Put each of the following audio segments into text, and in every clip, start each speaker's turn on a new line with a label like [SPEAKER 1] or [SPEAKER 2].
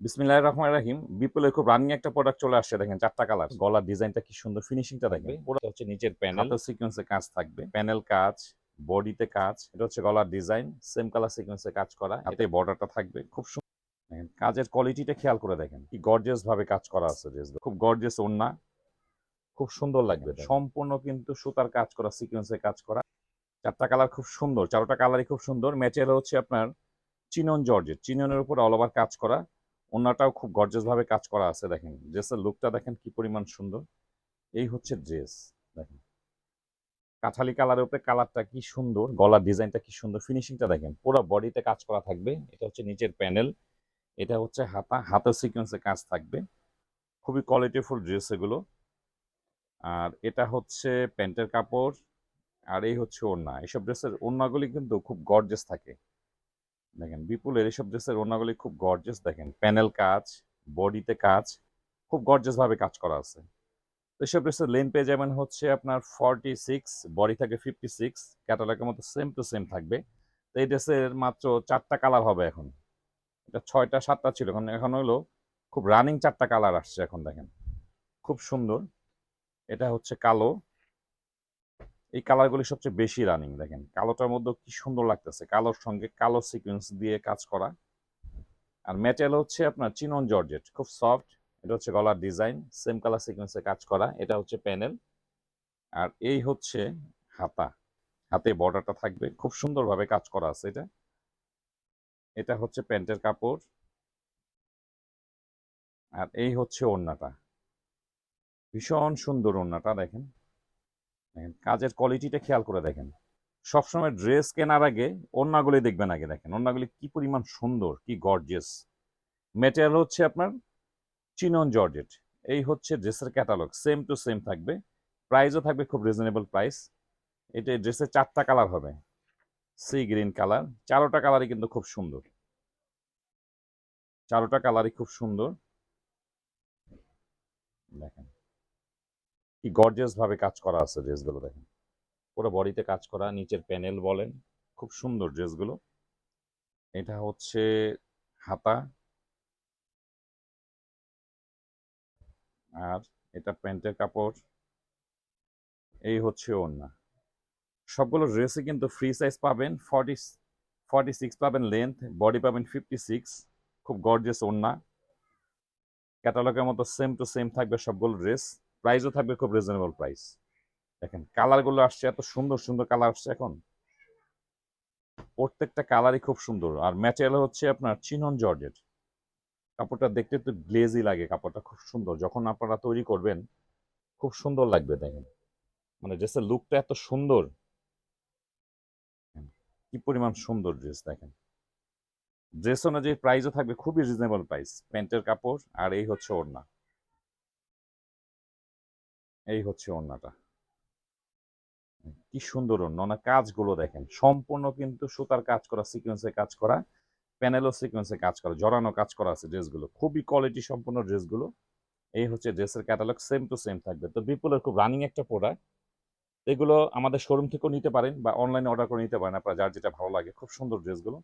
[SPEAKER 1] বিসমিল্লাহির রহমানির রাহিম। বিপুলের খুব রানিং একটা প্রোডাক্ট চলে আসছে দেখেন চারটা কালার গলার ডিজাইনটা কি সুন্দর ফিনিশিংটা দেখবে। পুরো হচ্ছে নিচের প্যানেল সিকোয়েন্সে কাজ থাকবে। প্যানেল কাজ বডিতে কাজ এটা হচ্ছে গলার ডিজাইন সেম কালার সিকোয়েন্সে কাজ করা হাতে বর্ডারটা থাকবে। খুব সুন্দর কাজের কোয়ালিটিটা খেয়াল করে দেখেন। কি গর্জিয়াস ভাবে কাজ করা আছে খুব গর্জিয়াস ওন্না খুব সুন্দর লাগবে সম্পূর্ণ কিন্তু সুতার কাজ করা সিকোয়েন্সে কাজ করা। চারটা কালার খুব সুন্দর চারটা কালারই খুব সুন্দর। ম্যাটেরিয়াল হচ্ছে আপনার চিনন জর্জেট চিননের উপর অল ওভার কাজ করা। ওনাটাও খুব গর্জাস ভাবে কাজ করা আছে, দেখেন। ড্রেসের লুকটা দেখেন কি পরিমাণ সুন্দর। এই হচ্ছে ড্রেস দেখেন। কাঠালি কালারের উপরে কালারটা কি সুন্দর, গলার ডিজাইনটা কি সুন্দর ফিনিশিংটা দেখেন। পুরো বডিতে কাজ করা থাকবে। এটা হচ্ছে নিচের প্যানেল এটা হচ্ছে হাতা হাতের সিকোয়েন্সে কাজ থাকবে। খুবই কোয়ালিটিফুল ড্রেস এগুলো। আর এটা হচ্ছে প্যান্টের কাপড়। আর এই হচ্ছে ওড়না। এইসব ড্রেসের ওড়নাগুলি কিন্তু খুব গর্জেস থাকে। দেখেন, বিপুলের এইসব ড্রেসের ওড়নাগুলি খুব গর্জেস দেখেন। প্যানেল কাজ বডিতে কাজ, খুব গর্জেস ভাবে কাজ করা আছে। এইসব ড্রেসের লেন পেয়ে যাবেন হচ্ছে আপনার ফর্টি সিক্স বডি থাকে ফিফটি সিক্স ক্যাটালগের মতো সেম টু সেম থাকবে। তো এই ড্রেসের মাত্র চারটা কালার হবে এখন। এটা ছয়টা, সাতটা ছিল। এখন এখন হলো খুব রানিং চারটা কালার আসছে এখন দেখেন। খুব সুন্দর। এটা হচ্ছে কালো। এই কালারগুলি সবচেয়ে বেশি রানিং দেখেন। কালোটার মধ্যে কি সুন্দর লাগতেছে। কালোর সঙ্গে কালো সিকোয়েন্স দিয়ে কাজ করা। আর ম্যাটেরিয়াল হচ্ছে আপনার চিনন জর্জেট খুব সফট এটা হচ্ছে গলার ডিজাইন সেম কালার সিকোয়েন্সে কাজ করা, এটা হচ্ছে প্যানেল আর এই হচ্ছে হাতা। হাতে বর্ডারটা থাকবে, খুব সুন্দরভাবে কাজ করা আছে এটা। এটা হচ্ছে প্যান্টের কাপড়। আর এই হচ্ছে ওড়নাটা। ভীষণ সুন্দর ওড়নাটা, দেখেন। দেখেন, কাজের কোয়ালিটিটা খেয়াল করে দেখেন। সবসময় ড্রেস কেনার আগে ওড়নাগুলি দেখবেন আগে দেখেন ওড়নাগুলি কি পরিমাণ সুন্দর, কি গর্জেস মেটেরিয়াল হচ্ছে আপনার চিনন জর্জেট এই হচ্ছে ড্রেসের ক্যাটালগ সেম টু সেম থাকবে। প্রাইসও থাকবে খুব রিজনেবল প্রাইস এটা ড্রেসের চারটা কালার হবে। সি গ্রিন কালার চারোটা কালারই কিন্তু খুব সুন্দর। চারোটা কালারই খুব সুন্দর। দেখেন কি গর্জিয়াস ভাবে কাজ করা আছে ড্রেসগুলো দেখেন। পুরো বডিতে কাজ করা, নিচের প্যানেল বলেন, খুব সুন্দর ড্রেসগুলো। এটা হচ্ছে হাতা। আর এটা প্যান্টের কাপড়। এই হচ্ছে ওড়না। সবগুলো ড্রেসে কিন্তু ফ্রি সাইজ পাবেন ফর্টি ফর্টি সিক্স পাবেন লেন্থ বডি পাবেন ফিফটি সিক্স খুব গর্জেস ওড়না। ক্যাটালগের মতো সেম টু সেম থাকবে সবগুলো ড্রেস। প্রাইসও থাকবে খুব রিজনেবল প্রাইস দেখেন কালারগুলো আসছে, এত সুন্দর সুন্দর কালার আসছে এখন। প্রত্যেকটা কালারই খুব সুন্দর। আর ম্যাটেরিয়াল হচ্ছে আপনার চিনন জর্জেট কাপড়টা দেখতে একটু গ্লেজি লাগে, কাপড়টা খুব সুন্দর। যখন আপনারা তৈরি করবেন, খুব সুন্দর লাগবে, দেখেন। মানে ড্রেসের লুকটা এত সুন্দর। কি পরিমাণ সুন্দর ড্রেস দেখেন। ড্রেস অনুযায়ী প্রাইসও থাকবে খুবই রিজনেবল প্রাইস প্যান্টের কাপড় আর এই হচ্ছে ওড়না। এই হচ্ছে ওড়নাটা। কি সুন্দর ওড়না। কাজগুলো দেখেন। সম্পূর্ণ কিন্তু সুতার কাজ করা সিকোয়েন্সে কাজ করা, প্যানেলও সিকোয়েন্সে কাজ করা, জড়ানো কাজ করা আছে ড্রেসগুলো। খুবই কোয়ালিটি সম্পূর্ণ ড্রেসগুলো। এই হচ্ছে ড্রেসের ক্যাটালগ সেম টু সেম থাকবে। তো বিপুলের খুব রানিং একটা প্রোডাক্ট এগুলো আমাদের শোরুম থেকেও নিতে পারেন বা অনলাইনে অর্ডার করে নিতে পারেন আপনারা, যার যেটা ভালো লাগে। খুব সুন্দর ড্রেসগুলো।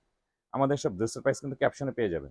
[SPEAKER 1] আমাদের সব ড্রেসের প্রাইস কিন্তু ক্যাপশনে পেয়ে যাবেন।